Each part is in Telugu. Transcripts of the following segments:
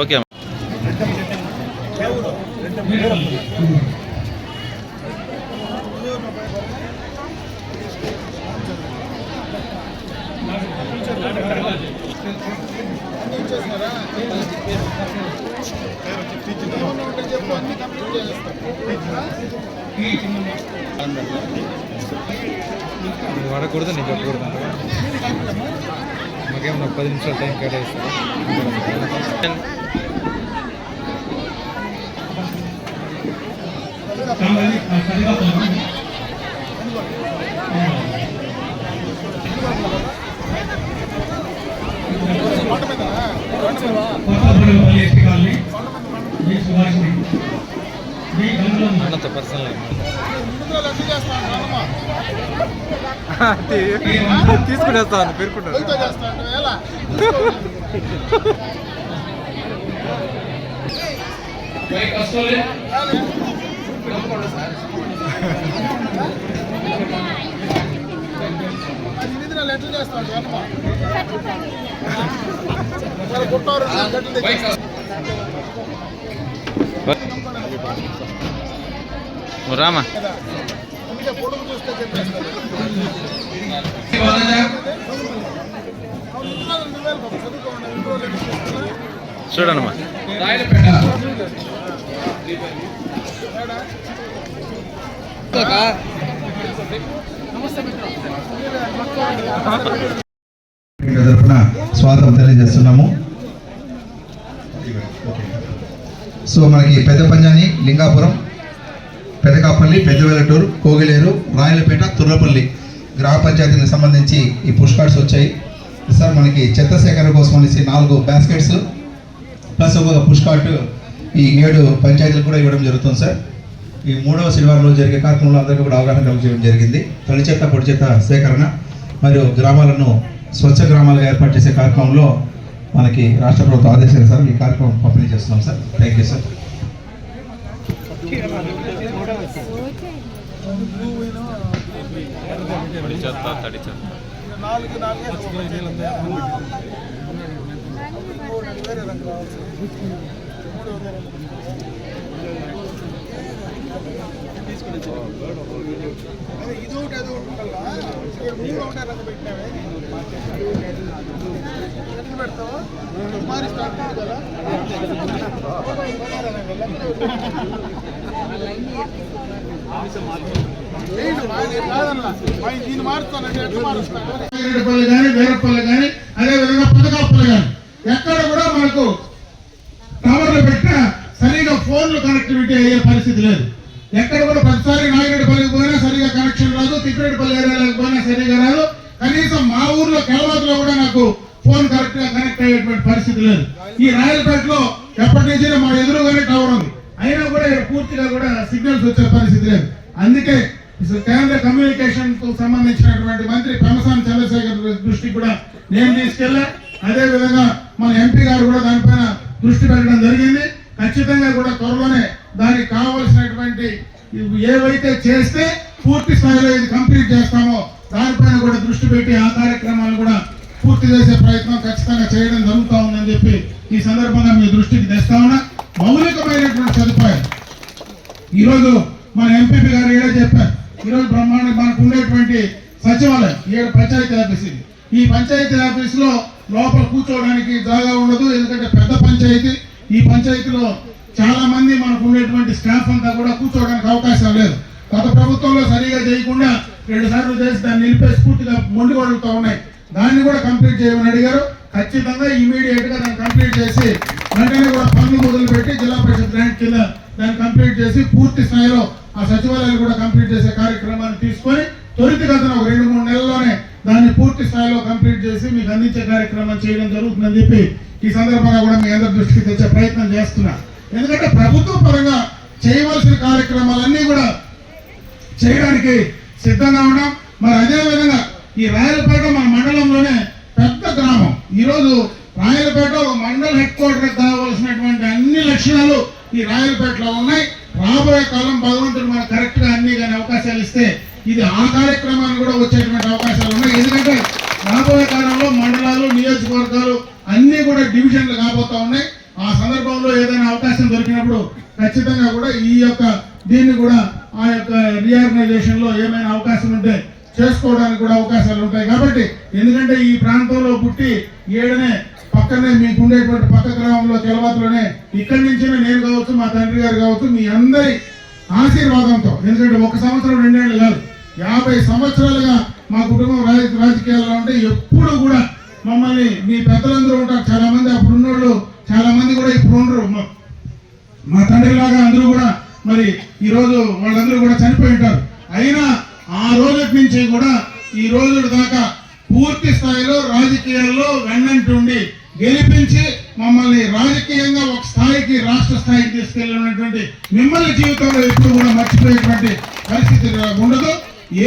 ఓకే అమ్మ ఇది వాడకూడదు నేను చెప్పకూడదు అంతగా మాకేమన్నా పది నిమిషాలు టైం కేటాయిస్తారు అన్నంత పర్సనల్ తీసుకునేస్తాను పేర్కొంటాను. కస్తూరి నువ్వు రామా. రాయలపేట తరఫున స్వాగతం తెలియజేస్తున్నాము. సో మనకి పెద్ద పంజాని లింగాపురం పెదకాపల్లి పెద్దవెలటూరు కోగిలేరు రాయలపేట తుర్లపల్లి గ్రామ పంచాయతీకి సంబంధించి ఈ పుష్ కార్డ్స్ వచ్చాయి. సార్ మనకి చెత్త సేకరణ కోసం అనేసి నాలుగు బాస్కెట్స్ ప్లస్ ఒక పుష్ కార్ట్ ఈ ఏడు పంచాయతీలు కూడా ఇవ్వడం జరుగుతుంది సార్. ఈ మూడవ శనివారంలో జరిగే కార్యక్రమంలో అందరికీ కూడా అవగాహన కల్పించడం జరిగింది. తొలి చెత్త పొడి చెత్త సేకరణ మరియు గ్రామాలను స్వచ్ఛ గ్రామాలుగా ఏర్పాటు చేసే కార్యక్రమంలో మనకి రాష్ట్ర ప్రభుత్వం ఆదేశాలు సార్ ఈ కార్యక్రమం పంపిణీ చేస్తున్నాం సార్. థ్యాంక్ యూ సార్ పొడి పల్లె కానీ వేరపల్లి కానీ అదేవిధంగా పథకాపల్లి కానీ ఎక్కడ కూడా మనకు టవర్లు పెట్టినా సరిగా ఫోన్లు కనెక్టివిటీ అయ్యే పరిస్థితి లేదు. ఎక్కడ కూడా ప్రతిసారి నాగిరెడ్డిపల్లికి పోయినా సరిగా కనెక్షన్ తిప్పిరెడ్డిపల్లి ఏరియాలకు పోయినా సరే రాదు కనీసం మా ఊర్లో కెలవతలో కూడా నాకు ఫోన్ కరెక్ట్గా కనెక్ట్ అయ్యేటువంటి పరిస్థితి లేదు. ఈ రాయలపేటలో ఎప్పటి నుంచి మా ఎదురుగానే టవర్ ఉంది. అయినా కూడా పూర్తిగా కూడా సిగ్నల్స్ వచ్చే పరిస్థితి లేదు. అందుకే కేంద్ర కమ్యూనికేషన్కు సంబంధించినటువంటి మంత్రి పెమసాని చంద్రశేఖర్ దృష్టికి కూడా నేను తీసుకెళ్ళా. అదే విధంగా మన ఎంపీ గారు కూడా దానిపైన దృష్టి పెట్టడం జరిగింది. ఖచ్చితంగా కూడా త్వరలోనే దానికి కావలసినటువంటి ఏవైతే చేస్తే పూర్తి స్థాయిలో ఇది కంప్లీట్ చేస్తామో దానిపైన కూడా దృష్టి పెట్టి ఆ కార్యక్రమాలు కూడా పూర్తి చేసే ప్రయత్నం ఖచ్చితంగా చేయడం జరుగుతా ఉందని చెప్పి ఈ సందర్భంగా మీ దృష్టికి తెస్తామన్నా మౌలికమైనటువంటి సదుపాయం ఈరోజు మన ఎంపీపీ గారు ఏదో చెప్పారు. ఈరోజు బ్రహ్మాండ మనకు ఉండేటువంటి సచివాలయం ఏడు పంచాయతీ ఆఫీస్ ఇది ఈ పంచాయతీ ఆఫీస్లో లోపల కూర్చోవడానికి జాగా ఉండదు ఎందుకంటే పెద్ద పంచాయతీ. ఈ పంచాయతీలో చాలా మంది మనకు ఉండేటువంటి స్టాఫ్ అంతా కూడా కూర్చోవడానికి అవకాశం లేదు. గత ప్రభుత్వంలో సరిగా చేయకుండా రెండు సార్లు చేసి దాన్ని నిలిపేసి పూర్తిగా మొండిగొడుగుతూ ఉన్నాయి. దాన్ని కూడా కంప్లీట్ చేయమని అడిగారు. ఖచ్చితంగా ఇమీడియట్గా దాన్ని కంప్లీట్ చేసి వెంటనే కూడా పనులు మొదలు పెట్టి జిల్లా పరిషత్ గ్రాంట్ కింద దాన్ని కంప్లీట్ చేసి పూర్తి స్థాయిలో ఆ సచివాలయాలు కూడా కంప్లీట్ చేసే కార్యక్రమాన్ని తీసుకొని త్వరితగతిన ఒక రెండు మూడు నెలల్లోనే దాన్ని పూర్తి స్థాయిలో కంప్లీట్ చేసి మీకు అందించే కార్యక్రమం చేయడం జరుగుతుందని చెప్పి ఈ సందర్భంగా కూడా మీ అందరి దృష్టికి తెచ్చే ప్రయత్నం చేస్తున్నా. ఎందుకంటే ప్రభుత్వ పరంగా చేయవలసిన కార్యక్రమాలన్నీ కూడా చేయడానికి సిద్ధంగా ఉన్నాం. మరి అదే విధంగా ఈ రాయలపేట మన మండలంలోనే పెద్ద గ్రామం. ఈరోజు రాయలపేట ఒక మండల హెడ్ క్వార్టర్ కావాల్సినటువంటి అన్ని లక్షణాలు ఈ రాయలపేటలో ఉన్నాయి. రాబోయే కాలం భగవంతుడు మనకు కరెక్ట్గా అన్ని కానీ అవకాశాలు ఇస్తే ఇది ఆ కార్యక్రమాన్ని కూడా వచ్చేటువంటి అవకాశాలు ఉన్నాయి. ఎందుకంటే రాబోయే కాలంలో మండలాలు నియోజకవర్గాలు అన్నీ కూడా డివిజన్లు కాబోతా ఉన్నాయి. ఆ సందర్భంలో ఏదైనా అవకాశం దొరికినప్పుడు ఖచ్చితంగా కూడా ఈ యొక్క దీన్ని కూడా ఆ యొక్క రీఆర్గనైజేషన్లో ఏమైనా అవకాశం ఉంటే చేసుకోవడానికి కూడా అవకాశాలు ఉంటాయి. కాబట్టి ఎందుకంటే ఈ ప్రాంతంలో పుట్టి ఏడనే పక్కనే మీకు ఉండేటువంటి పక్క గ్రామంలో తెలవాతలోనే ఇక్కడి నుంచే నేను కావచ్చు మా తండ్రి గారు కావచ్చు మీ అందరి ఆశీర్వాదంతో ఎందుకంటే ఒక సంవత్సరం రెండేళ్ళు కాదు యాభై సంవత్సరాలుగా మా కుటుంబం రాజ రాజకీయాల్లో ఉంటే ఎప్పుడు కూడా మమ్మల్ని మీ పెద్దలందరూ ఉంటారు. చాలామంది అప్పుడు ఉన్నోళ్ళు చాలామంది కూడా ఇప్పుడు ఉండరు. మా- మా తండ్రి లాగా అందరూ కూడా మరి ఈ రోజు వాళ్ళందరూ కూడా చనిపోయి ఉంటారు. అయినా ఆ రోజటి నుంచి కూడా ఈ రోజు దాకా పూర్తి స్థాయిలో రాజకీయాల్లో వెన్నంటుండి గెలిపించి మమ్మల్ని రాజకీయంగా ఒక స్థాయికి రాష్ట్ర స్థాయికి తీసుకెళ్ళినటువంటి మిమ్మల్ని జీవితంలో ఎప్పుడు కూడా మర్చిపోయేటువంటి పరిస్థితి ఉండదు.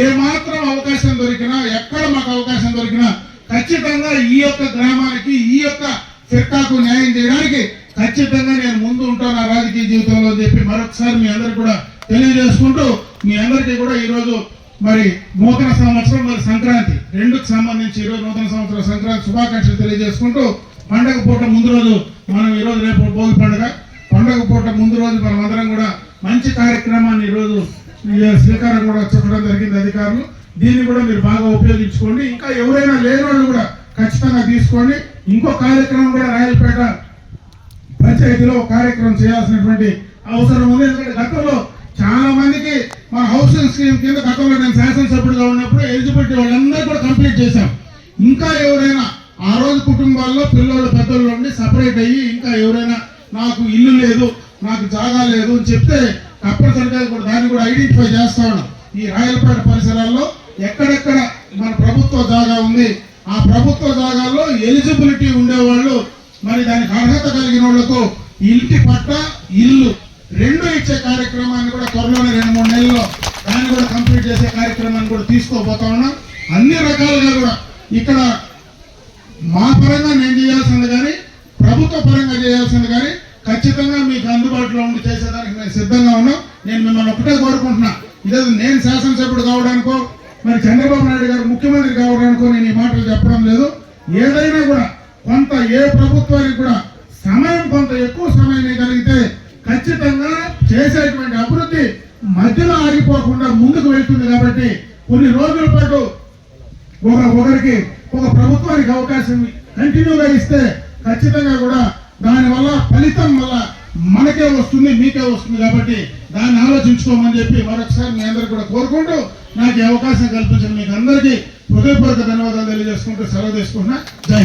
ఏ మాత్రం అవకాశం దొరికినా ఎక్కడ మాకు అవకాశం దొరికినా ఖచ్చితంగా ఈ యొక్క గ్రామానికి ఈ యొక్క ఫిర్కాకు న్యాయం చేయడానికి ఖచ్చితంగా నేను ముందు ఉంటాను ఆ రాజకీయ జీవితంలో అని చెప్పి మరొకసారి మీ అందరికి కూడా తెలియజేసుకుంటూ మీ అందరికీ కూడా ఈరోజు మరి నూతన సంవత్సరం మరి సంక్రాంతి రెండుకు సంబంధించి ఈరోజు నూతన సంవత్సరం సంక్రాంతి శుభాకాంక్షలు తెలియజేసుకుంటూ పండగ పూట ముందు రోజు మనం ఈరోజు రేపు భోగి పండుగ. పండగ పూట ముందు రోజు మనం అందరం కూడా మంచి కార్యక్రమాన్ని ఈరోజు శ్రీకారం కూడా చెప్పడం జరిగింది అధికారులు. దీన్ని కూడా మీరు బాగా ఉపయోగించుకోండి. ఇంకా ఎవరైనా లేని వాళ్ళు కూడా ఖచ్చితంగా తీసుకోండి. ఇంకో కార్యక్రమం కూడా రాయలపేట పంచాయతీలో కార్యక్రమం చేయాల్సినటువంటి అవసరం ఉంది. ఎందుకంటే గతంలో చాలా మందికి మన హౌసింగ్ స్కీమ్ కింద గతంలో నేను శాసనసభ్యుడిగా ఉన్నప్పుడు ఎలిజిబిలిటీ వాళ్ళందరూ కూడా కంప్లీట్ చేశాం. ఇంకా ఎవరైనా ఆ రోజు కుటుంబాల్లో పిల్లలు పెద్దలు ఉండి సపరేట్ అయ్యి ఇంకా ఎవరైనా నాకు ఇల్లు లేదు నాకు జాగా లేదు అని చెప్తే తప్పనిసరిగా కూడా దాన్ని కూడా ఐడెంటిఫై చేస్తా ఉన్నాం. ఈ రాయలపేట పరిసరాల్లో ఎక్కడెక్కడ మన ప్రభుత్వ జాగా ఉంది ఆ ప్రభుత్వ జాగాల్లో ఎలిజిబిలిటీ ఉండేవాళ్ళు మరి దానికి అర్హత కలిగిన వాళ్ళకు ఇంటి పట్ట ఇల్లు రెండు ఇచ్చే కార్యక్రమాన్ని కూడా త్వరలోనే రెండు మూడు నెలల్లో దాన్ని కూడా కంప్లీట్ చేసే కార్యక్రమాన్ని కూడా తీసుకోబోతా ఉన్నాం. అన్ని రకాలుగా కూడా ఇక్కడ మా పరంగా నేను చేయాల్సింది కానీ ప్రభుత్వ పరంగా చేయాల్సింది కానీ ఖచ్చితంగా మీకు అందుబాటులో ఉండి చేసేదానికి మేము సిద్ధంగా ఉన్నాం. నేను మిమ్మల్ని ఒకటే కోరుకుంటున్నా. ఇదే నేను శాసనసభ్యుడు కావడానికో మరి చంద్రబాబు నాయుడు గారు ముఖ్యమంత్రి కావడానికో నేను ఈ మాటలు చెప్పడం లేదు. ఏదైనా కూడా కొంత ఏ ప్రభుత్వానికి కూడా సమయం కొంత ఎక్కువ సమయం కలిగితే ఖచ్చితంగా చేసేటువంటి అభివృద్ధి మధ్యలో ఆగిపోకుండా ముందుకు వెళ్తుంది కాబట్టి కొన్ని రోజుల పాటు ఒక ఒకరికి ఒక ప్రభుత్వానికి అవకాశం కంటిన్యూగా ఇస్తే ఖచ్చితంగా కూడా దానివల్ల ఫలితం వల్ల మనకే వస్తుంది మీకే వస్తుంది కాబట్టి దాన్ని ఆలోచించుకోమని చెప్పి మరొకసారి మీ అందరికి కూడా కోరుకుంటూ నాకు అవకాశం కల్పించిన మీకు అందరికీ హృదయపూర్వక ధన్యవాదాలు తెలియజేసుకుంటూ సెలవు తీసుకుంటున్నా. జై